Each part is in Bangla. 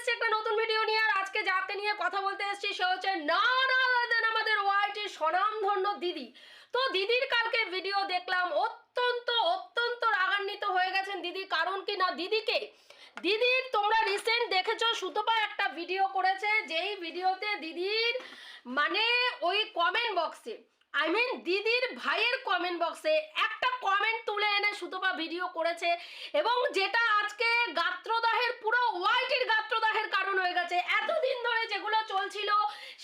এসেছি একটা নতুন ভিডিও নিয়ে আর আজকে যাকে নিয়ে কথা বলতে এসেছি, সে হচ্ছে না না আমাদের ওয়াইটি স্বনামধন্য দিদি। তো দিদির কালকে ভিডিও দেখলাম, অত্যন্ত অত্যন্ত রাগান্বিত হয়ে গেছেন দিদি। কারণ কি না, দিদিকে, দিদির তোমরা রিসেন্ট দেখেছ, সুতপা একটা ভিডিও করেছে, যেই ভিডিওতে দিদির মানে ওই কমেন্ট বক্সে আই মিন দিদির ভাইয়ের কমেন্ট বক্সে একটা কমেন্ট তুলে এনে সুতপা ভিডিও করেছে এবং যেটা আজকে গাত্রদাহের, পুরো হোয়াইটের গাত্রদাহের কারণ হয়ে গেছে। এতদিন ধরে যেগুলো চলছিল,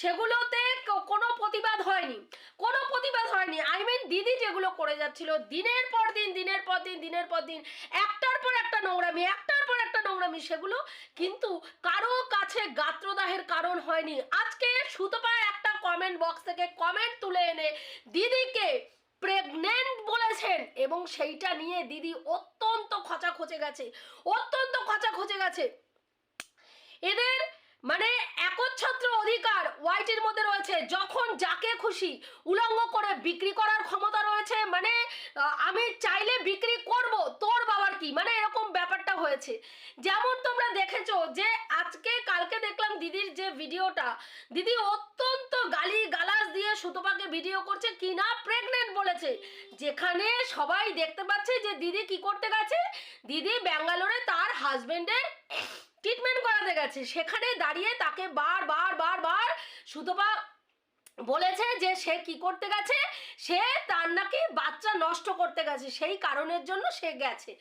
সেগুলোতে কোনো প্রতিবাদ হয়নি। কোনো প্রতিবাদ হয়নি। আই মিন দিদি যেগুলো করে যাচ্ছিল, দিনের পর দিন, দিনের পর দিন, দিনের পর দিন, একটার পর একটা নোংরামি, একটার পর একটা নোংরামি, সেগুলো কিন্তু কারও কাছে গাত্রদাহের কারণ হয়নি। আজকে সুতপা একটা কমেন্ট বক্স থেকে কমেন্ট তুলে এনে দিদিকে প্রেগনেন্ট বলেছেন এবং সেইটা নিয়ে দিদি অত্যন্ত খচা খচে গেছে, অত্যন্ত খচা খচে গেছে। এদের মানে একচ্ছত্র অধিকার হোয়াইটের মধ্যে রয়েছে। যখন যাকে খুশি উলঙ্গ করে বিক্রি করার ক্ষমতা রয়েছে মানে আমি চাইলে বিক্রি করব, তোর বাবার কি? মানে এরকম ব্যাপারটা হয়েছে। যেমন তোমরা দেখেছ যে, আজকে কালকে দেখলাম দিদির যে ভিডিওটা, দিদি অত্যন্ত গালি গালাজ দিয়ে সুতপাকে ভিডিও করছে, কি না প্রেগনেন্ট বলেছে। যেখানে সবাই দেখতে পাচ্ছে যে দিদি কি করতে গেছে? দিদি ব্যাঙ্গালোরে তার হাজবেন্ডের ট্রিটমেন্ট করাতে গেছে। সেখানে দাঁড়িয়ে তাকে বার বার বার বার সুতপা বলেছে যে সে কি করতে গেছে? সে তার নাকি বাচ্চা নষ্ট করতে গেছে, সেই কারণের জন্য সে গেছে।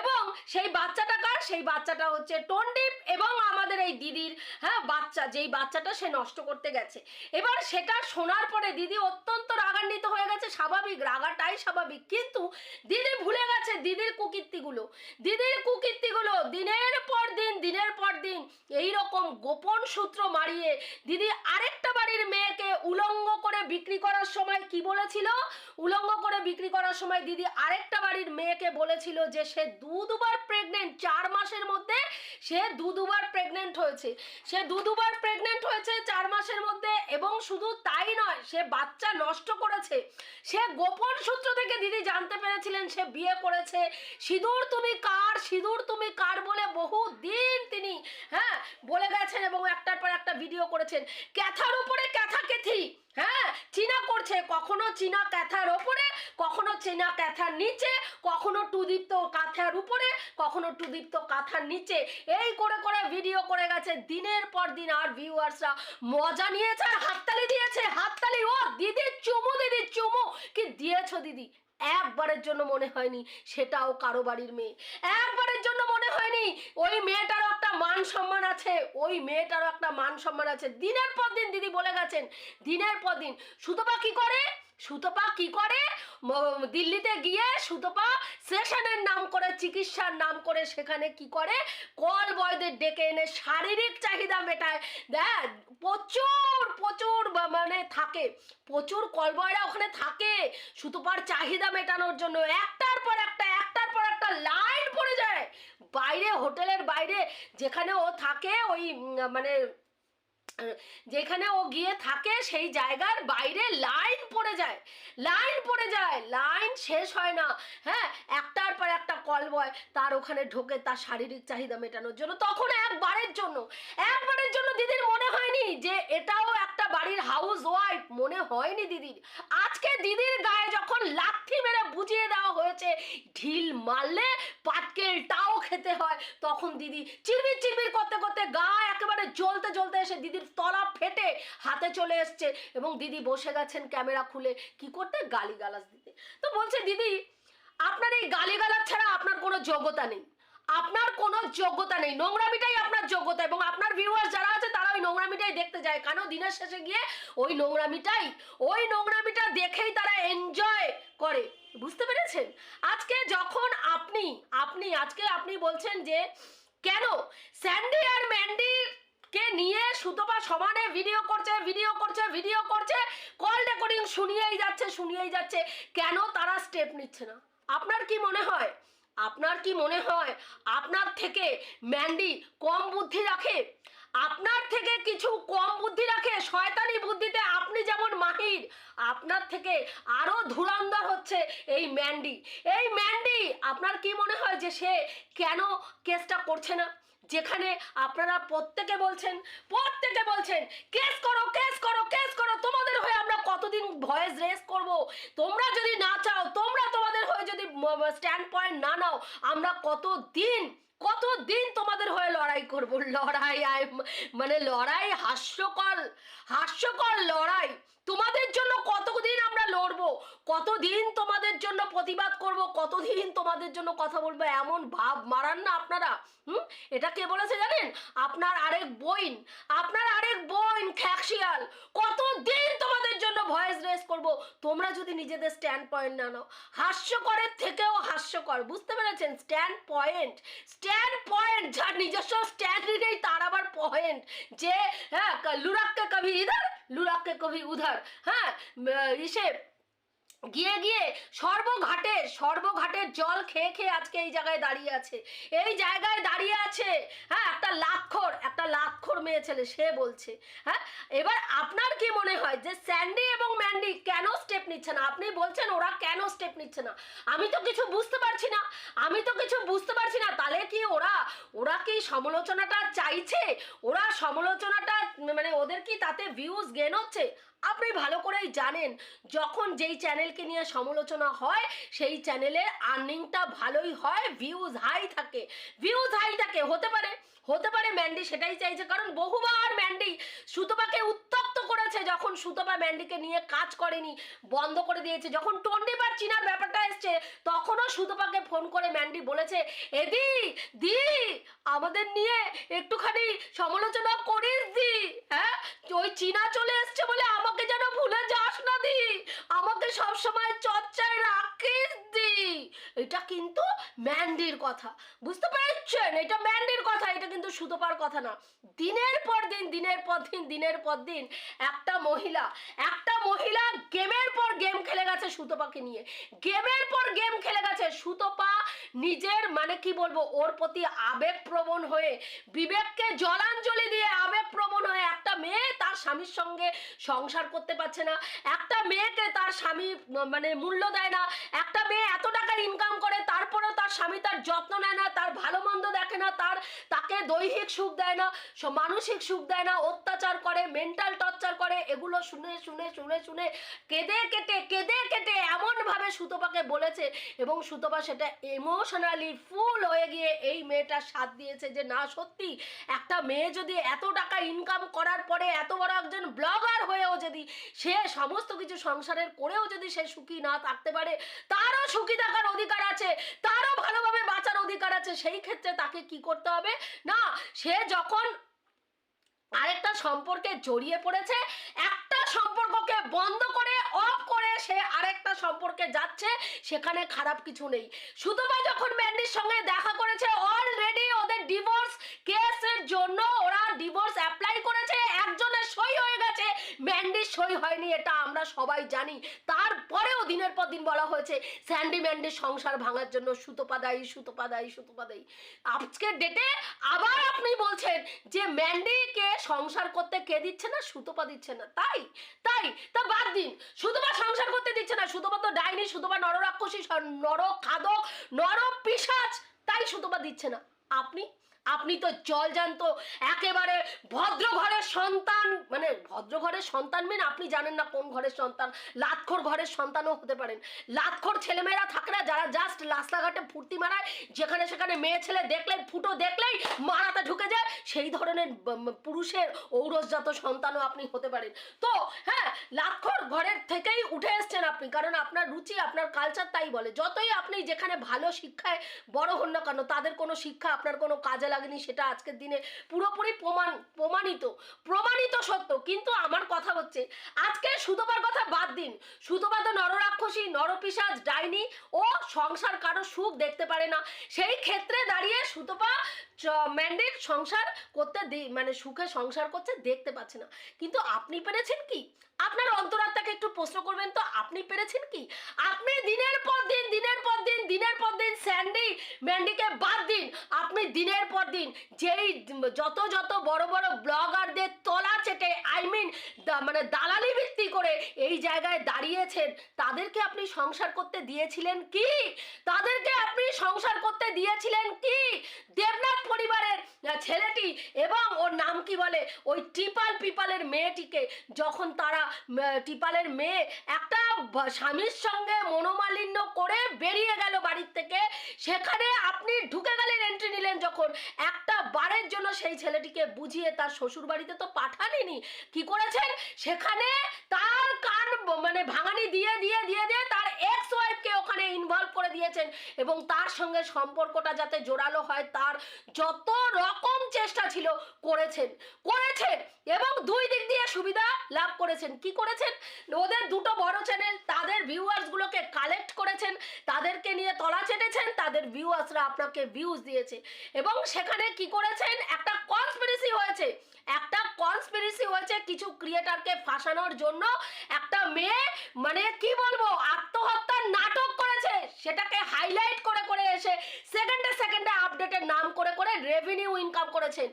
এবং সেই বাচ্চাটা কার? সেই বাচ্চাটা হচ্ছে টন্ডিপ এবং আমাদের এই দিদির হ্যাঁ বাচ্চা, যেই বাচ্চাটা সে নষ্ট করতে গেছে। এবার সেটা শোনার পরে দিদি অত্যন্ত রাগান্বিত হয়ে গেছে, স্বাভাবিক, রাগাটাই স্বাভাবিক। কিন্তু দিদি ভুলে গেছে দিদির কুকীর্তিগুলো। দিদির কুকীর্তিগুলো দিনের পর দিন, দিনের পর দিন এই রকম গোপন সূত্র মারিয়ে দিদি আরেকটা বাড়ির মেয়েকে উলঙ্গ করে বিক্রি করার সময় কি বলেছিল? উলঙ্গ করে বিক্রি করার সময় দিদি আরেকটা বাড়ির মেয়েকে বলেছিল যে সে দু দুবার প্রেগনেন্ট চার মাসের মধ্যে সে দু দুবার প্রেগনেন্ট হয়েছে। সে দু দুবার প্রেগনেন্ট হয়েছে চার মাসের মধ্যে এবং শুধু তাই নয়, সে বাচ্চা নষ্ট করেছে। সে গোপন সূত্র থেকে দিদি জানতে পেরেছিলেন, সে বিয়ে করেছে। সিঁদুর তুমি কার, সিঁদুর তুমি কার বলে বহু দিন তিনি হ্যাঁ বলে গেছেন এবং একটার পর একটা ভিডিও করেছেন। ক্যাথার উপরে ক্যাথা কেথি হ্যাঁ চীনা করছে। কখনো চীনা ক্যাথার ওপরে, কখনো চীনা ক্যাথার নিচে, কখনো টুদীপ্ত কাঁথার উপরে, কখনো টুদীপ্ত কাঁথার নিচে এই করে করে ভিডিও করে গেছে। দিনের পর দিন আর ভিউয়ার্সরা মজা নিয়েছে আর হাততালি দিয়েছে। হাততালি, ও দিদি চুমু দিদি চুমু। কি দিয়েছ দিদি? একবারের জন্য মনে হয়নি সেটাও কারও বাড়ির মেয়ে। একবারের জন্য মনে হয়নি ওই মেয়েটারও একটা মান সম্মান আছে। ওই মেয়েটারও একটা মান সম্মান আছে। দিনের পর দিন দিদি বলে গেছেন। দিনের পর দিন। শুধু বা কি করে? সুতপা কি করে? দিল্লিতে গিয়ে সুতপা সেশনের নাম করে, চিকিৎসার নাম করে সেখানে কি করে? কল বয়দের ডেকে এনে শারীরিক চাহিদা মেটায়। দেখ, প্রচুর প্রচুর মানে থাকে। প্রচুর কলবয়রা ওখানে থাকে সুতপার চাহিদা মেটানোর জন্য। একটার পর একটা, একটার পর একটা লাইন পড়ে যায়। বাইরে, হোটেলের বাইরে যেখানে ও থাকে, ওই মানে যেখানে ও গিয়ে থাকে সেই জায়গার বাইরে লাইন পড়ে যায়। লাইন পড়ে যায়, লাইন শেষ হয় না। হ্যাঁ একটার পর একটা কল বয় তার ওখানে ঢোকে, তার শারীরিক চাহিদা মেটানোর জন্য। তখন একবারের জন্য একবারের জন্য দিদির মনে হয়নি যে এটাও একটা বাড়ির হাউস ওয়াইফ মনে হয়নি দিদির। আজকে দিদির গায়ে যখন লাথি মেরে বুঝিয়ে দেওয়া হয়েছে, ঢিল মারলে পাটকেলটাও খেতে হয়। তখন দিদি চিরবির চিরবির করতে করতে গা একেবারে জ্বলতে জ্বলতে এসে দিদির তলা ফেটে হাতে চলে এসছে এবং দিদি বসে গেছেন ক্যামেরা খুলে। কি করতে গালিগালাজ দিতে। তো বলছে, দিদি, আপনার এই গালিগালাজ ছাড়া আপনার কোনো যোগ্যতা নেই। আপনার কোনো যোগ্যতা নেই। নোংরামিটাই আপনার যোগ্যতা এবং আপনার ভিউয়ার্স যারা আছে তারা ওই নোংরামিটাই দেখতে যায়। কেন দিনের শেষে গিয়ে ওই নোংরামিটাই, ওই নোংরামিটা দেখেই তারা এনজয় করে? বুঝতে পেরেছেন? আজকে যখন আপনি আপনি, আজকে আপনি বলছেন যে, কেন? স্যান্ডি আর ম্যান্ডির কে নিয়ে সুতপা সমানে ভিডিও করছে ভিডিও করছে ভিডিও করছে? কল রেকর্ডিং শুনিয়েই যাচ্ছে শুনিয়েই যাচ্ছে। কেন তারা স্টেপ নিচ্ছে না? আপনার কি মনে হয়? আপনার কি মনে হয়? আপনার থেকে ম্যান্ডি কম বুদ্ধি রাখে? আপনার থেকে কিছু কম বুদ্ধি রাখে? শয়তানি বুদ্ধিতে আপনি যেমন মাহির, আপনার থেকে আরও ধুরন্ধর হচ্ছে এই ম্যান্ডি এই ম্যান্ডি আপনার কি মনে হয় যে সে কেন কেসটা করছে না? যেখানে আপনারা প্রত্যেকে বলছেন প্রত্যেকে বলছেন, কেস করো কেস করো কেস করো, তোমাদের হয়ে আমরা কতদিন ভয়েস রেস করব? তোমরা যদি না চাও, তোমরা তোমাদের হয়ে যদি স্ট্যান্ড পয়েন্ট না নাও, আমরা কতদিন কতদিন তোমাদের হয়ে লড়াই করব? লড়াই মানে লড়াই হাস্যকর হাস্যকর লড়াই। তোমাদের জন্য কতদিন আমরা লড়বো? কতদিন তোমাদের জন্য প্রতিবাদ করব? কতদিন তোমাদের জন্য কথা বলব? এমন ভাব মারান না আপনারা। হুম? এটা কে বলেছে জানেন? আপনার আরেক বইন আপনার আরেক বইন খ্যাকশিয়াল। কতদিন তোমাদের জন্য ভয়েস রেস করব? তোমরা যদি নিজেদের স্ট্যান্ড পয়েন্ট না নাও। হাস্যকরের থেকেও হাস্যকর। বুঝতে পেরেছেন? স্ট্যান্ড পয়েন্ট স্ট্যান্ড পয়েন্ট যার নিজস্ব স্ট্যান্ড নেই তার আবার পয়েন্ট যে হ্যাঁ লুরাককে কবি ইধার, লুরাককে কবি উধার। হ্যাঁ ইসে গিয়ে গিয়ে সর্বঘাটের সর্বঘাটের জল খেয়ে খেয়ে আজকে এই জায়গায় দাঁড়িয়ে আছে। এই জায়গায় দাঁড়িয়ে আছে। হ্যাঁ একটা লাক্ষর একটা লাক্ষর মেয়ে ছেলে, সে বলছে। হ্যাঁ এবার আপনার কি মনে হয় যে স্যান্ডি এবং ম্যান্ডি কেন স্টেপ নিচ্ছে না? আপনি বলছেন ওরা কেন স্টেপ নিচ্ছে না? আমি তো কিছু বুঝতে পারছি না। আমি তো কিছু বুঝতে পারছি না। তাহলে কি ওরা ওরা কি সমালোচনাটা চাইছে? ওরা সমালোচনাটা মানে ওদের কি তাতে ভিউজ গেন হচ্ছে? আপনি ভালো করেই জানেন, যখন যেই চ্যানেলকে নিয়ে সমালোচনা হয়, সেই চ্যানেলের আর্নিংটা ভালোই হয় ভিউজ হাই থাকে। ভিউজ হাই থাকে, হতে পারে হতে পারে ম্যান্ডি সেটাই চাইছে, কারণ বহুবার ম্যান্ডি সুতপাকে উত্তর যখন সুতপা ম্যান্ডিকে নিয়ে কাজ করেনি, বন্ধ করে দিয়েছে, যখন টন্ডিবার চিনার ব্যাপারটা এসছে, তখনও সুতপাকে ফোন করে ম্যান্ডি বলেছে, এদি, দি, আমাদের নিয়ে একটুখানি সমালোচনা করিস দি হ্যাঁ? ওই চীনা চলে এসছে বলে আমাকে যেন ভুলে যাস না দি, আমাকে সবসময় চর্চায় রাখিস দি। এটা কিন্তু ম্যান্ডির কথা, বুঝতে পারছেন? এটা ম্যান্ডির কথা, এটা কিন্তু সুতোপার কথা না। দিনের পর দিন, দিনের পর দিন, দিনের পর দিন একটা মহিলা। একটা মহিলা গেমের পর গেম খেলে গেছে সুতোপাকে নিয়ে। গেমের পর গেম খেলে গেছে সুতোপা নিজের মানে কি বলব, ওর প্রতি আবেগপ্রবণ হয়ে, বিবেককে জলাঞ্জলি দিয়ে আবেগপ্রবণ হয়ে একটা মেয়ে তার স্বামীর সঙ্গে সংসার করতে পারছে না। একটা মেয়েকে তার স্বামী মানে মূল্য দেয় না। একটা মেয়ে এত টাকা ইনকাম করে, তারপরেও তার স্বামী তার যত্ন নেয় না, তার ভালো মন্দ দেখে না, তার, তাকে দৈহিক সুখ দেয় না মানসিক সুখ দেয় না, অত্যাচার করে মেন্টাল টর্চার করে এগুলো শুনে শুনে শুনে শুনে কেঁদে, কেটে কেঁদে, কেটে এমনভাবে সুতপাকে বলেছে এবং সুতপা সেটা ইমোশনালি ফুল হয়ে গিয়ে এই মেয়েটার সাথ দিয়েছে যে, না, সত্যি, একটা মেয়ে যদি এত টাকা ইনকাম করার পরে এত বড় একজন ব্লগার হয়েও যদি সে সমস্ত কিছু সংসারের করেও যদি সে সুখী না থাকতে পারে, তারও সুখী থাকার অধিকার আছে, তারও ভালোভাবে বাঁচার অধিকার আছে, সেই ক্ষেত্রে তাকে কি করতে হবে? না, সে যখন আরেকটা সম্পর্কে জড়িয়ে পড়েছে, একটা সম্পর্ককে বন্ধ করে অফ করে সে আরেকটা সম্পর্কে যাচ্ছে, সেখানে খারাপ কিছু নেই। সুতপা যখন ম্যান্ডির সঙ্গে দেখা করেছে অলরেডি ওদের ডিভোর্স কেসের জন্য ওরা ডিভোর্স অ্যাপ্লাই করেছে একজনের সই হয়ে গেছে ম্যান্ডির সই হয়নি, এটা আমরা সবাই জানি। তারপরেও দিনের পর দিন বলা হয়েছে স্যান্ডি ম্যান্ডির সংসার ভাঙার জন্য সুতপা দায়ী সুতপা দায়ী সুতপা দায়ী আজকের ডেটে আবার আপনি বলছেন যে ম্যান্ডিকে সংসার করতে কে দিচ্ছে না, সুতোপা দিচ্ছে না। তাই? তাই? তা বাদ দিন। সুতপা সংসার করতে দিচ্ছে না। সুতপা তো ডাইনি, সুতপা নররাক্ষসী নর খাদক নর পিসাচ তাই সুতোপা দিচ্ছে না। আপনি আপনি তো জল জানত, একেবারে ভদ্র ঘরের সন্তান মানে ভদ্র ঘরের সন্তান মেন আপনি জানেন না কোন ঘরের সন্তান, লাতখোর ঘরের সন্তানও হতে পারেন। লাতখোর ছেলেমেয়েরা থাকে না, যারা জাস্ট রাস্তাঘাটে ফুর্তি মারায়, যেখানে সেখানে মেয়ে ছেলে দেখলেই ফুটো দেখলেই মারাতে ঢুকে যায়। সেই ধরনের পুরুষের ঔরসজাত সন্তানও আপনি হতে পারেন। তো হ্যাঁ লাক্ষর ঘরের থেকেই উঠে এসছেন আপনি, কারণ আপনার রুচি, আপনার কালচার তাই বলে। যতই আপনি যেখানে ভালো শিক্ষায় বড় হন না কেন, তাদের কোনো শিক্ষা, আপনার কোনো কাজে লাগেনি, সেটা আজকের দিনে পুরোপুরি প্রমাণ, প্রমাণিত প্রমাণিত সত্য। কিন্তু আমার কথা হচ্ছে, আজকে সুতোপার কথা বাদ দিন। সুতোপা তো নররাক্ষসী নরপিসাজ ডাইনি ও সংসার কারও সুখ দেখতে পারে না। সেই ক্ষেত্রে দাঁড়িয়ে সুতোপা ম্যান্ডির সংসার করতে মানে সুখে সংসার করছে, দেখতে পাচ্ছে না। কিন্তু আপনি পেরেছেন কি? আপনার অন্তরাত্মাকে একটু প্রশ্ন করবেন তো, আপনি পেরেছেন কি? আপনি দিনের পর দিন, দিনের পর দিন, দিনের পর দিন স্যান্ডি ম্যান্ডিকে বাদ দিন। আপনি দিনের পর দিন যেই যত যত বড় বড় ব্লগারদের তলা চেটে আই মিন মানে দালালি ভিত্তি করে এই জায়গায় দাঁড়িয়েছেন, তাদেরকে আপনি সংসার করতে দিয়েছিলেন কি? তাদেরকে আপনি সংসার করতে দিয়েছিলেন কি? দেবনাথ পরিবারের ছেলেটি এবং ওর নাম কি বলে? ওই টিপাল পিপালের মেয়েটিকে, যখন তারা টিপালের মেয়ে একটা স্বামীর সঙ্গে মনোমালিন্য করে বেরিয়ে গেল বাড়ির থেকে, সেখানে আপনি ঢুকে গেলেন এন্ট্রি নিলেন যখন বারের জন্য সেই ছেলেটিকে বুঝিয়ে তার শ্বশুর বাড়িতে তো পাঠাননি কি করেছেন? সেখানে তার কান মানে ভাঙানি দিয়ে দিয়ে দিয়ে দিয়ে তার এক্স ওয়াইফকে ওখানে ইনভলভ করে দিয়েছেন এবং তার সঙ্গে সম্পর্কটা যাতে জোরালো হয় তার যত রকম চেষ্টা ছিল করেছেন করেছেন এবং দুই দিক দিয়ে সুবিধা লাভ করেছেন। কি করেছেন? ওদের দুটো বড় চ্যানেল, তাদের ভিউয়ার্সগুলোকে কালেক্ট করেছেন, তাদেরকে নিয়ে তলা চেটেছেন, তাদের ভিউয়ার্সরা আপনাকে ভিউজ দিয়েছে এবং সেখানে কি করেছেন? একটা কনস্পিরেসি হয়েছে। একটা কনস্পিরেসি হয়েছে কিছু ক্রিয়েটারকে ফাঁসানোর জন্য। একটা মেয়ে মানে কি বলব, আত্মহত্যার নাটক করেছে। সেটাকে হাইলাইট করে সেকেন্ডে নাম করে করে রেভিনিউ ইনকাম করেছেন।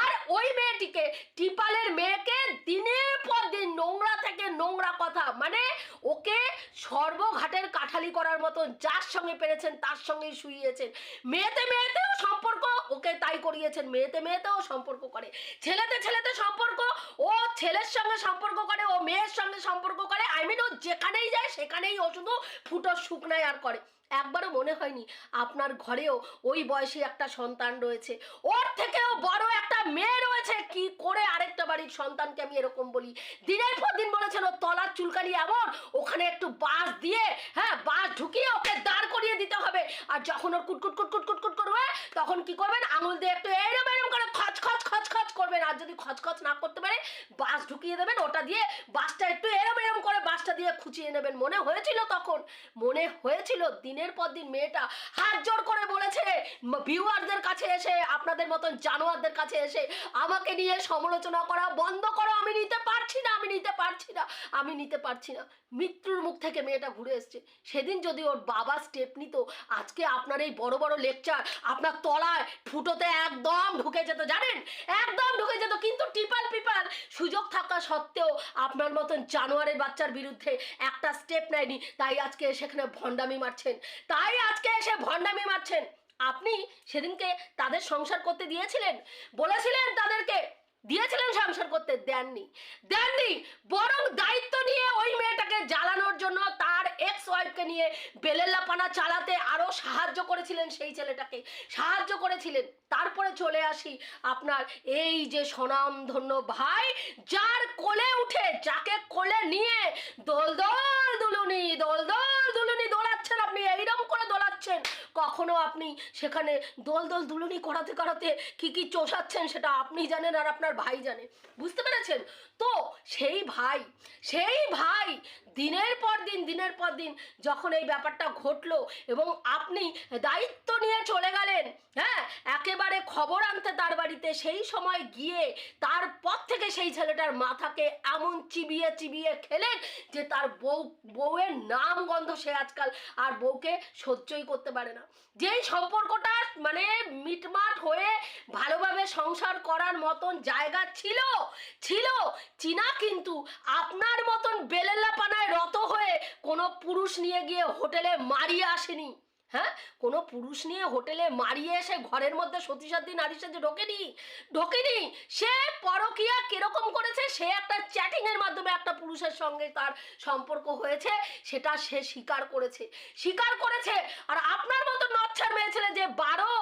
আর ওই মেয়েটিকে, টিপালের মেয়েকে দিনের পর দিন নোংরা থেকে নোংরা কথা মানে ওকে সর্বঘাটের কাঠালি করার মতো যার সঙ্গে পেরেছেন তার সঙ্গেই শুইয়েছেন। মেয়েতে মেয়েতেও সম্পর্ক, ওকে তাই করিয়েছেন। মেয়েতে মেয়েতেও সম্পর্ক করে। ছেলেতে ছেলেতে সম্পর্ক, ও ছেলের সঙ্গে সম্পর্ক করে, ও মেয়ের সঙ্গে সম্পর্ক করে। আই মিন ও যেখানেই যায়, সেখানেই ও শুধু ফুটো শুকনায় আর করে। একবারও মনে হয়নি আপনার ঘরেও ওই বয়সী একটা সন্তান রয়েছে। ওর থেকেও বড় একটা মেয়ে রয়েছে। কি করে আরেকটা বাড়ির সন্তানকে আমি এরকম বলি? দিনের পর দিন বলেছেন ও তলার চুলকানি এমন, ওখানে একটু বাঁশ দিয়ে হ্যাঁ বাঁশ ঢুকিয়ে ওকে দাঁড় করিয়ে দিতে হবে। আর যখন ওর কুটকুট কুটকুট কুটকুট করবে, তখন কি করবেন? আঙুল দিয়ে একটু এরম এরম করে খচ খচ খচ করবেন। আর যদি খচ খচ না করতে পারে বাঁশ ঢুকিয়ে দেবেন, ওটা দিয়ে বাঁশটা একটু এরম এরম করে বাঁশটা দিয়ে খুঁচিয়ে নেবেন। মনে হয়েছিল তখন, মনে হয়েছিল দিনের পর দিন মেয়েটা হাত জোর করে বলেছে ভিউয়ারদের কাছে এসে, আপনাদের মতন জানোয়ারদের কাছে এসে আমাকে নিয়ে সমালোচনা করা বন্ধ করো। আমি নিতে পারছি না, আমি নিতে পারছি না, আমি নিতে পারছি না। মৃত্যুর মুখ থেকে মেয়েটা ঘুরে এসছে। সেদিন যদি ওর বাবা স্টেপ নিত, আজকে আপনার এই বড় বড় লেকচার আপনার তলায় ফুটোতে একদম ঢুকে যেত, জানেন? একদম ঢুকে যেত, কিন্তু টিপাল পিপাল সুযোগ থাকা সত্ত্বেও আপনার মতন জানোয়ারের বাচ্চার বিরুদ্ধে একটা স্টেপ নেয়নি। তাই আজকে সেখানে ভণ্ডামি মারছেন। তাই আজকে এসে ভণ্ডামি মারছেন। আপনি সেদিনকে তাদের সংসার করতে দিয়েছিলেন? বলেছিলেন তাদেরকে দিয়েছিলেন সংসার করতে দেননি। দেননি, বরং দায়িত্ব নিয়ে ওই মেয়েটাকে জ্বালানোর জন্য তার এক্স ওয়াইফকে নিয়ে বেলেল্লাপানা চালাতে আরও সাহায্য করেছিলেন সেই ছেলেটাকে। সাহায্য করেছিলেন। তারপরে চলে আসি আপনার এই যে স্বনামধন্য ভাই, যার কোলে উঠে, যাকে কোলে নিয়ে দোল দোল দুলুনি, দোল দোল দুলুনি দোলাচ্ছেন আপনি এইরকম করে দোলাচ্ছেন। কখনো আপনি সেখানে দোল দোল দুলুনি করাতে করাতে কি কি চষাচ্ছেন সেটা আপনি জানেন আর আপনার ভাই জানে বুঝতে পেরেছেন? তো সেই ভাই সেই ভাই দিনের পর দিন, দিনের পর দিন যখন এই ব্যাপারটা ঘটলো এবং আপনি দায়িত্ব নিয়ে চলে গেলেন হ্যাঁ একেবারে খবর আনতে তার বাড়িতে সেই সময় গিয়ে তারপর থেকে সেই ছেলেটার মাথাকে এমন চিবিয়ে চিবিয়ে খেলেন যে তার বউ, বউয়ের নাম গন্ধ সে আজকাল আর বউকে সহ্যই করতে পারে না। যেই সম্পর্কটা মানে মিটমাট হয়ে ভালোভাবে সংসার করার মতন জায়গা ছিল ছিল, চীনা কিন্তু আপনার মতন বেলেলাপানায় রত হয়ে কোনো পুরুষ নিয়ে গিয়ে হোটেলে মারিয়ে আসেনি। হ্যাঁ? কোনো পুরুষ নিয়ে হোটেলে মারিয়ে এসে ঘরের মধ্যে সতী সাথী নারীর সাথে ঢোকেনি? ঢোকেনি? সে পরকিয়া কীরকম করেছে? সে একটা চ্যাটিং এর মাধ্যমে একটা পুরুষের সঙ্গে তার সম্পর্ক হয়েছে, সেটা সে স্বীকার করেছে। স্বীকার করেছে, আর আপনার মতো নচ্ছার মেয়ে ছেলে যে বারো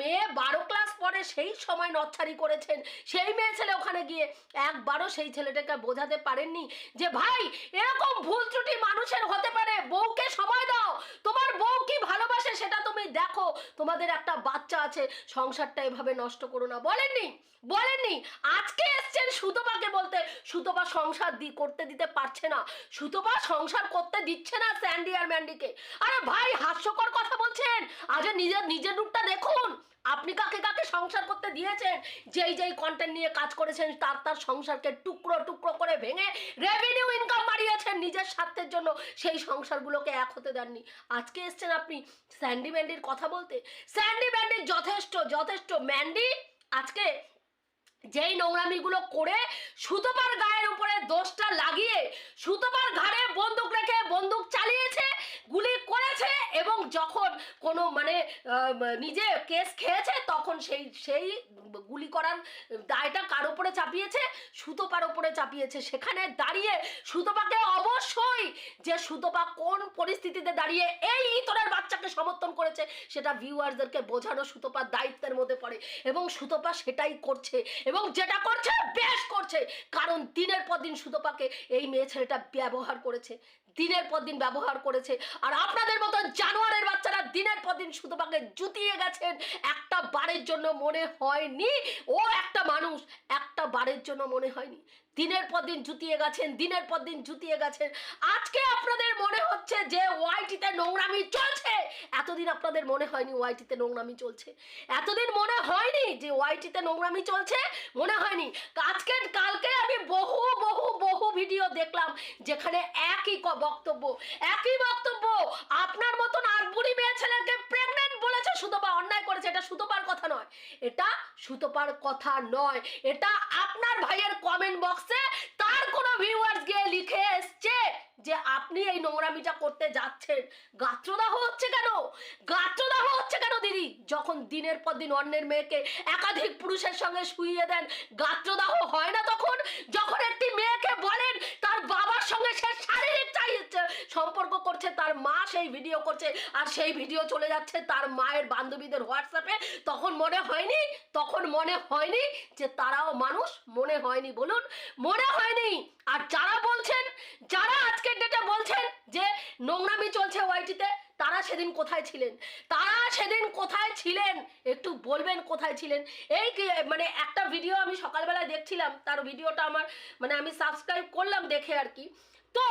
মেয়ে বারো ক্লাস পরে সেই সময় নচ্ছারি করেছেন। সেই মেয়ে ছেলে ওখানে গিয়ে একবারও সেই ছেলেটাকে বোঝাতে পারেননি যে, ভাই, এরকম ভুল ত্রুটি মানুষের হতে পারে। বউকে সময় দাও। তোমার বউ কি ভালোবাসে, সেটা তুমি দেখো। তোমাদের একটা বাচ্চা আছে, সংসারটা এভাবে নষ্ট করো না। বলেননি বলেননি। আজকে এসছেন সুতপাকে বলতে, সুতপা সংসার দি, করতে দিতে পারছে না। সুতপা সংসার করতে দিচ্ছে না স্যান্ডি আর ম্যান্ডিকে। আরে ভাই, হাস্যকর কথা বলছেন। আজ নিজের নিজের রূপটা দেখুন। আপনি কাকে কাকে সংসার দিয়েছেন, যেই যেই কন্টেন্ট নিয়ে কাজ করেছেন, তার তার সংসারকে টুকরো টুকরো করে ভেঙে রেভিনিউ ইনকাম বাড়িয়েছেন, নিজের স্বার্থের জন্য। সেই সংসারগুলোকে এক হতে দেননি। আজকে এসছেন আপনি স্যান্ডি ম্যান্ডির কথা বলতে। স্যান্ডি ম্যান্ডির যথেষ্ট যথেষ্ট ম্যান্ডি আজকে যেই নোংরামিগুলো করে সুতপার গায়ের উপরে দোষটা লাগিয়ে সুতপার ঘাড়ে বন্দুক রেখে বন্দুক চালিয়েছে, গুলি করেছে এবং যখন কোনো মানে নিজে কেস খেয়েছে তখন সেই সেই গুলি করার দায়টা কার উপরে চাপিয়েছে? সুতপার উপরে চাপিয়েছে। সেখানে দাঁড়িয়ে সুতপাকে অবশ্যই যে সুতপা কোন পরিস্থিতিতে দাঁড়িয়ে এই ইতরের বাচ্চাকে সমর্থন করেছে, সেটা ভিউয়ারদেরকে বোঝানো সুতপার দায়িত্বের মধ্যে পড়ে এবং সুতপা সেটাই করছে এবং যেটা করছে, বেশ করছে। কারণ দিনের পর দিন সুতপাকে এই মেয়ে ছেলেটা ব্যবহার করেছে। দিনের পর দিন ব্যবহার করেছে। আর আপনাদের মতো জানোয়ারের বাচ্চারা দিনের পর দিন সুতপাকে জুতিয়ে গেছেন। একটা বারের জন্য মনে হয়নি। ও একটা মানুষ, একটা বারের জন্য মনে হয়নি। দিনের পর দিন জুতিয়ে গেছেন, দিনের পর দিন জুতিয়ে গেছেন। আজকে আপনাদের মনে হচ্ছে যে ওয়াইটিতে নোংরামি চলছে। এতদিন আপনাদের মনে হয়নি ওয়াইটিতে নোংরামি চলছে। এতদিন মনে হয়নি যে ওয়াইটিতে নোংরামি চলছে? মনে হয়নি। আজকে, কালকে আমি বহু বহু বহু ভিডিও দেখলাম যেখানে একই বক্তব্য। একই বক্তব্য। আপনার মতন আর বুড়ি মেয়ে ছেলেকে প্রেগনেন্ট বলেছে, সুতপা অন্যায় করেছে। এটা সুতপার কথা নয়। এটা সুতপার কথা নয়। এটা আপনার ভাইয়ের কমেন্ট বক্সে তার কোনো ভিউয়ার্স গিয়ে লিখে এসছে। যে আপনি এই নোংরামিটা করতে যাচ্ছেন। গাত্রদাহ হচ্ছে কেন? গাত্রদাহ হচ্ছে কেন দিদি? যখন দিনের পর দিন অন্যের মেয়েকে একাধিক পুরুষের সঙ্গে শুইয়ে দেন, গাত্রদাহ হয় না তখন? যখন একটি মেয়েকে বলেন, তার বাবার সঙ্গে সে শারীরিক চাইছে সম্পর্ক করছে, তার মা সেই ভিডিও করছে, আর সেই ভিডিও চলে যাচ্ছে তার মায়ের বান্ধবীদের হোয়াটসঅ্যাপে তখন মনে হয়নি? তখন মনে হয়নি যে তারাও মানুষ? মনে হয়নি, বলুন। মনে হয়নি। আর যারা বলছেন, যারা আজকের ডেটে বলছেন যে নোংরামি চলছে ওয়াইটিতে তারা সেদিন কোথায় ছিলেন? তারা সেদিন কোথায় ছিলেন? একটু বলবেন কোথায় ছিলেন? এই মানে একটা ভিডিও আমি সকালবেলায় দেখছিলাম, তার ভিডিওটা আমার মানে আমি সাবস্ক্রাইব করলাম দেখে আর কি। তো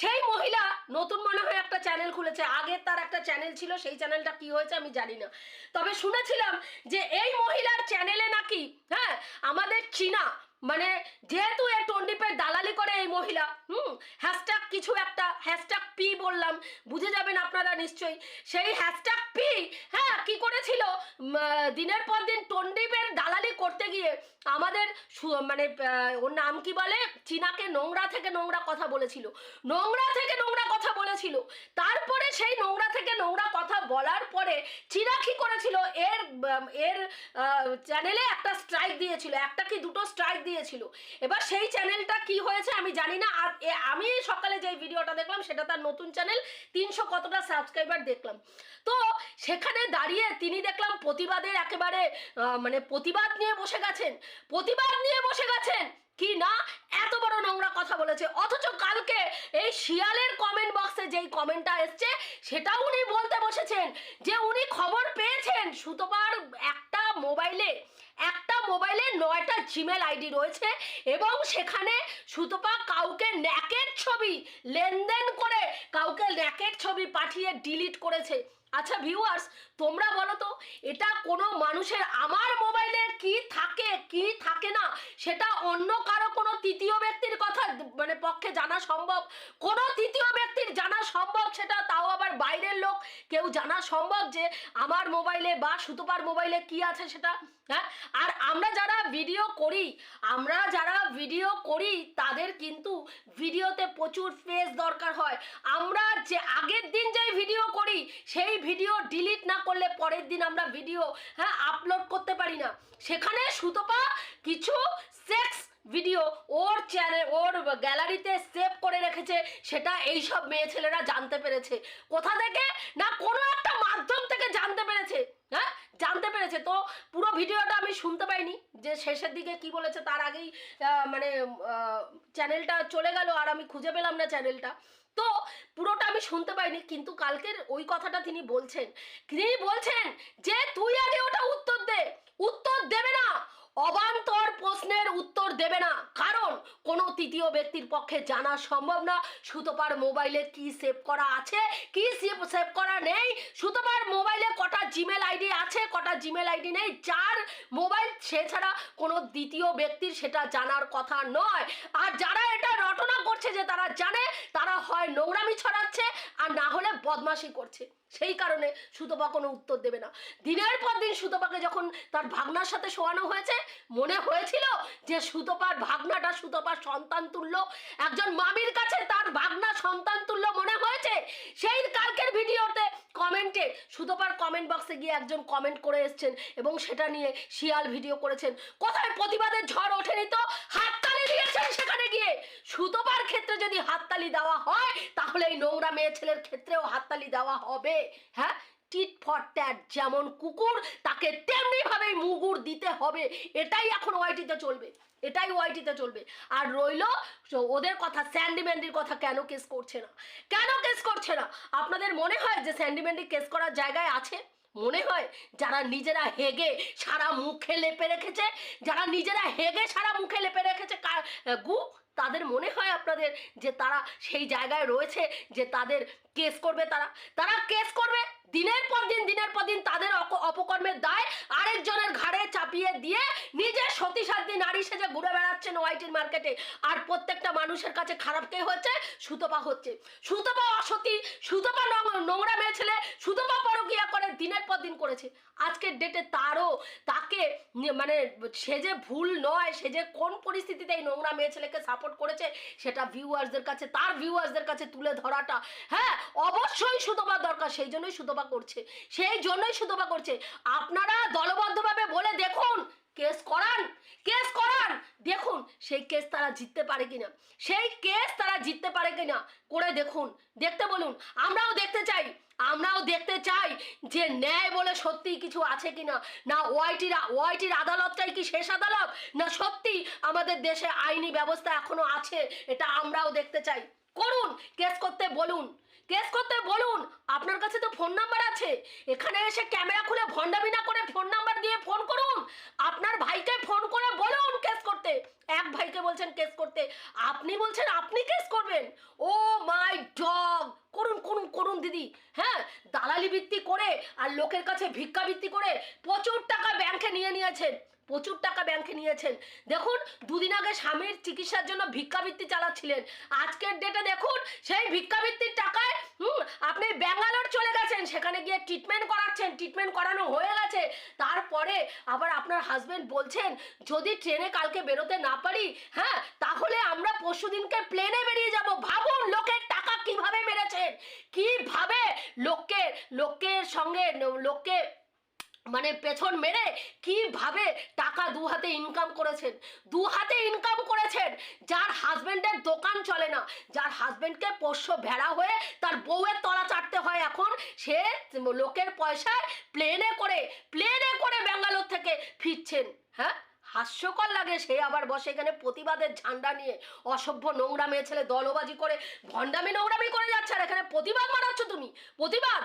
সেই মহিলা নতুন মনে হয় একটা চ্যানেল খুলেছে। আগে তার একটা চ্যানেল ছিল, সেই চ্যানেলটা কি হয়েছে আমি জানি না। তবে শুনেছিলাম যে এই মহিলার চ্যানেলে নাকি হ্যাঁ আমাদের চীনা মানে যেহেতু এই টন্ডিপের দালালি করে এই মহিলা, হুম? হ্যাশট্যাগ কিছু একটা হ্যাশট্যাগ পি বললাম, বুঝে যাবেন আপনারা নিশ্চয়ই। সেই হ্যাশট্যাগ পি হ্যাঁ কি করেছিল? দিনের পর দিন টন্ডিপের দালালি করতে গিয়ে আমাদের মানে ওর নাম কি বলে? চীনাকে নোংরা থেকে নোংরা কথা বলেছিল। নোংরা থেকে নোংরা কথা বলেছিল। তারপরে সেই নোংরা থেকে নোংরা কথা বলার পরে কি করেছিল। এর এর চ্যানেলে একটা স্ট্রাইক দিয়েছিল, একটা কি দুটো স্ট্রাইক দিয়েছিল। এবার সেই চ্যানেলটা কি হয়েছে আমি জানি না। আমি সকালে যে ভিডিওটা দেখলাম সেটা তার নতুন চ্যানেল তিনশো কতটা সাবস্ক্রাইবার দেখলাম। তো সেখানে দাঁড়িয়ে তিনি দেখলাম প্রতিবাদের একেবারে মানে প্রতিবাদ নিয়ে বসে গেছেন। প্রতিবাদ নিয়ে বসে গেছেন। কি না এত বড় নোংরা কথা বলেছে? অথচ কালকে এই শিয়ালের কমেন্ট বক্সে যেই কমেন্টটা এসছে, সেটাও উনি বলতে বসেছেন যে উনি খবর পেয়েছেন। সুতপার একটা মোবাইলে একটা মোবাইলে নয়টা জিমেল আইডি রয়েছে এবং সেখানে সুতপা কাউকে ন্যাকের ছবি, লেনদেন করে কাউকে ন্যাকের ছবি পাঠিয়ে ডিলিট করেছে। আচ্ছা ভিউয়ার্স তোমরা বলো তো, এটা কোনো মানুষের আমার মোবাইলে কি থাকে কি থাকে না? সেটা অন্য কারও কোনো তৃতীয় ব্যক্তির কথা মানে পক্ষে জানা সম্ভব? কোনো তৃতীয় ব্যক্তির জানা সম্ভব সেটা তাও আবার বাইরের লোক। কেউ জানা সম্ভব যে আমার মোবাইলে বা সুতপার মোবাইলে কি আছে সেটা? হ্যাঁ? আর আমরা যারা ভিডিও করি, আমরা যারা ভিডিও করি, তাদের কিন্তু ভিডিওতে প্রচুর স্পেস দরকার হয়। আমরা যে আগের দিন যে ভিডিও করি, সেই ভিডিও ডিলিট না করলে পরের দিন আমরা ভিডিও হ্যাঁ আপলোড করতে পারি না। সেখানে সুতপা কিছু সেক্স ভিডিও ওর চ্যানেল ওর গ্যালারিতে সেভ করে রেখেছে। সেটা এই সব মেয়ে ছেলেরা জানতে পেরেছে। কোথা থেকে? না, কোনো একটা মাধ্যম থেকে জানতে পেরেছে। হ্যাঁ জানতে পেরেছে। তো পুরো ভিডিওটা আমি শুনতে পাইনি। যে শেষের দিকে কি বলেছে, তার আগেই মানে চ্যানেলটা চলে গেল আর আমি খুঁজে পেলাম না চ্যানেলটা তো পুরোটা আমি শুনতে পাইনি, কিন্তু কালকের ওই কথাটা তিনি বলছেন। তিনি বলছেন যে, তুই আগে ওটা উত্তর দে। উত্তর দেবে না। অবান্তর প্রশ্নের উত্তর দেবে না। কারণ কোনো তৃতীয় ব্যক্তির পক্ষে জানা সম্ভব না। সুতপার মোবাইলে কি সেভ করা আছে? কি সেভ করা নেই? সুতপার মোবাইলে কটা জিমেল আইডি আছে, কটা জিমেল আইডি নেই? যার মোবাইল সে ছাড়া কোনো দ্বিতীয় ব্যক্তির সেটা জানার কথা নয়। আর যারা এটা রটনা করছে যে তারা জানে তারা হয় নোংরামি ছড়াচ্ছে আর না হলে বদমাশি করছে। সেই কারণে সুতপা কোনো উত্তর দেবে না। দিনের পর দিন সুতপাকে যখন তার ভাগনার সাথে শোয়ানো হয়েছে, মনে হয়েছিল যে সুতপার ভাগনাটা সুতপার সন্তান তুল্য। একজন মামির কাছে তার ভাগনা সন্তান তুল্য মনে হয়েছে। সেই কালকের ভিডিওতে কমেন্টে সুতপার কমেন্ট বক্সে গিয়ে একজন কমেন্ট করে এসেছেন এবং সেটা নিয়ে শিয়াল ভিডিও করেছেন। কোথায় প্রতিবাদের ঝড় ওঠেনি তো? হাততালি দিয়েছেন সেখানে গিয়ে। সুতপার ক্ষেত্রে যদি হাততালি দেওয়া হয়, তাহলে এই নোংরা মেয়ে ছেলের ক্ষেত্রেও হাততালি দেওয়া হবে। হ্যাঁ টিট ফর ট্যাট যেমন কুকুর, তাকে তেমনি ভাবেই মুগুর দিতে হবে। এটাই এখন ওয়াইটিতে চলবে। এটাই ওয়াইটিতে চলবে। আর রইল ওদের কথা, স্যান্ডি ম্যান্ডির কথা কেন কেস করছে না? কেন কেস করছে না? আপনাদের মনে হয় যে স্যান্ডি ম্যান্ডি কেস করার জায়গায় আছে? মনে হয়? যারা নিজেরা হেগে সারা মুখে লেপে রেখেছে, যারা নিজেরা হেগে সারা মুখে লেপে রেখেছে গু, তাদের মনে হয় আপনাদের যে তারা সেই জায়গায় রয়েছে, যে তাদের কেস করবে তারা। তারা কেস করবে, দিনের পর দিন, দিনের পর দিন তাদের অপকর্মের দায় আরেকজনের ঘাড়ে চাপিয়ে দিয়ে নিজের সতী সাধ্যী নারী সেজে ঘুরে বেড়াচ্ছেন ওয়াইটির মার্কেটে। আর প্রত্যেকটা মানুষের কাছে খারাপ কে হচ্ছে? সুতপা হচ্ছে। সুতপা অসতী, সুতপা নোংরা মেয়ে ছেলে, সুতপা পরকিয়া করে দিনের পর দিন করেছে। আজকের ডেটে তারও, তাকে মানে সে যে ভুল নয়, সে যে কোন পরিস্থিতিতে এই নোংরা মেয়ে ছেলেকে সাপোর্ট করেছে, সেটা ভিউয়ার্সদের কাছে, তার ভিউয়ার্সদের কাছে তুলে ধরাটা। হ্যাঁ অবশ্যই সুতপা দরকার, সেই জন্যই সুতপা করছে। সেই জন্যই সুতপা করছে। আপনারা দলবদ্ধভাবে বলে দেখুন, কেস করান কেস করান। দেখুন, সেই কেস তারা জিততে পারে কিনা। সেই কেস তারা জিততে পারে কিনা, করে দেখুন। দেখতে বলুন, আমরাও দেখতে চাই, আমরাও দেখতে চাই যে ন্যায় বলে সত্যি কিছু আছে কিনা। না ওয়াইটির ওয়াইটির আদালতটাই কি শেষ আদালত? না সত্যি আমাদের দেশে আইনি ব্যবস্থা এখনও আছে? এটা আমরাও দেখতে চাই। করুন, কেস করতে বলুন। কেস করতে বলুন। আপনার কাছে তো ফোন নাম্বার আছে। এখানে এসে ক্যামেরা খুলে ভন্ডামি না করে ফোন নাম্বার দিয়ে ফোন করুন। আপনার ভাইকে ফোন করে বলুন কেস করতে। এক ভাইকে বলছেন কেস করতে। আপনি বলছেন আপনি কেস করবেন। ও মাই ডগ করুন করুন করুন দিদি। হ্যাঁ দালালি বৃত্তি করে আর লোকের কাছে ভিক্ষা ভিক্ষাবৃত্তি করে প্রচুর টাকা ব্যাংকে নিয়ে নিয়েছেন। প্রচুর টাকা ব্যাংকে নিয়েছেন। দেখুন, দুদিন আগে স্বামীর চিকিৎসার জন্য ভিক্ষাবৃত্তি চালাচ্ছিলেন। আজকের ডেটে দেখুন, সেই ভিক্ষাবৃত্তির টাকায়, হুম, আপনি ব্যাঙ্গালোর চলে গেছেন। সেখানে গিয়ে ট্রিটমেন্ট করাচ্ছেন। ট্রিটমেন্ট করানো হয়ে গেছে। তারপরে আবার আপনার হাজবেন্ড বলছেন, যদি ট্রেনে কালকে বেরোতে না পারি হ্যাঁ তাহলে আমরা পরশুদিনকে প্লেনে বেরিয়ে যাব। ভাবুন, লোকের টাকা কীভাবে মেরেছেন? কীভাবে লোককে, লোকের সঙ্গে, লোককে মানে পেছন মেরে কীভাবে টাকা দু হাতে ইনকাম করেছেন? দু হাতে ইনকাম করেছেন। যার হাজবেন্ডের দোকান চলে না। যার হাজবেন্ডকে পোষ্য ভেড়া হয়ে তার বউয়ের তলা চাটতে হয় এখন। সে লোকের পয়সায় প্লেনে করে প্লেনে করে ব্যাঙ্গালোর থেকে ফিরছেন। হ্যাঁ? হাস্যকর লাগে সে আবার বসে এখানে প্রতিবাদের ঝান্ডা নিয়ে। অসভ্য নোংরা মেয়ে ছেলে দলবাজি করে, ভণ্ডামি নোংরামি করে যাচ্ছে। আর এখানে প্রতিবাদ মারাচ্ছ তুমি? প্রতিবাদ?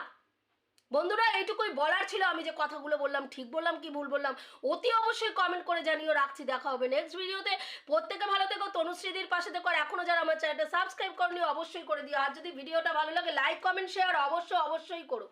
বন্ধুরা, এইটুকুই বলার ছিল। আমি যে কথাগুলো বললাম, ঠিক বললাম কি ভুল বললাম, অতি অবশ্যই কমেন্ট করে জানিও। রাখছি, দেখা হবে নেক্সট ভিডিওতে প্রত্যেকে ভালো থেকো, তনুশ্রীদির পাশে থেকো এখনও যারা আমার চ্যানেলটা সাবস্ক্রাইব করনি, অবশ্যই করে দিও। আর যদি ভিডিওটা ভালো লাগে লাইক কমেন্ট শেয়ার অবশ্যই অবশ্যই করো।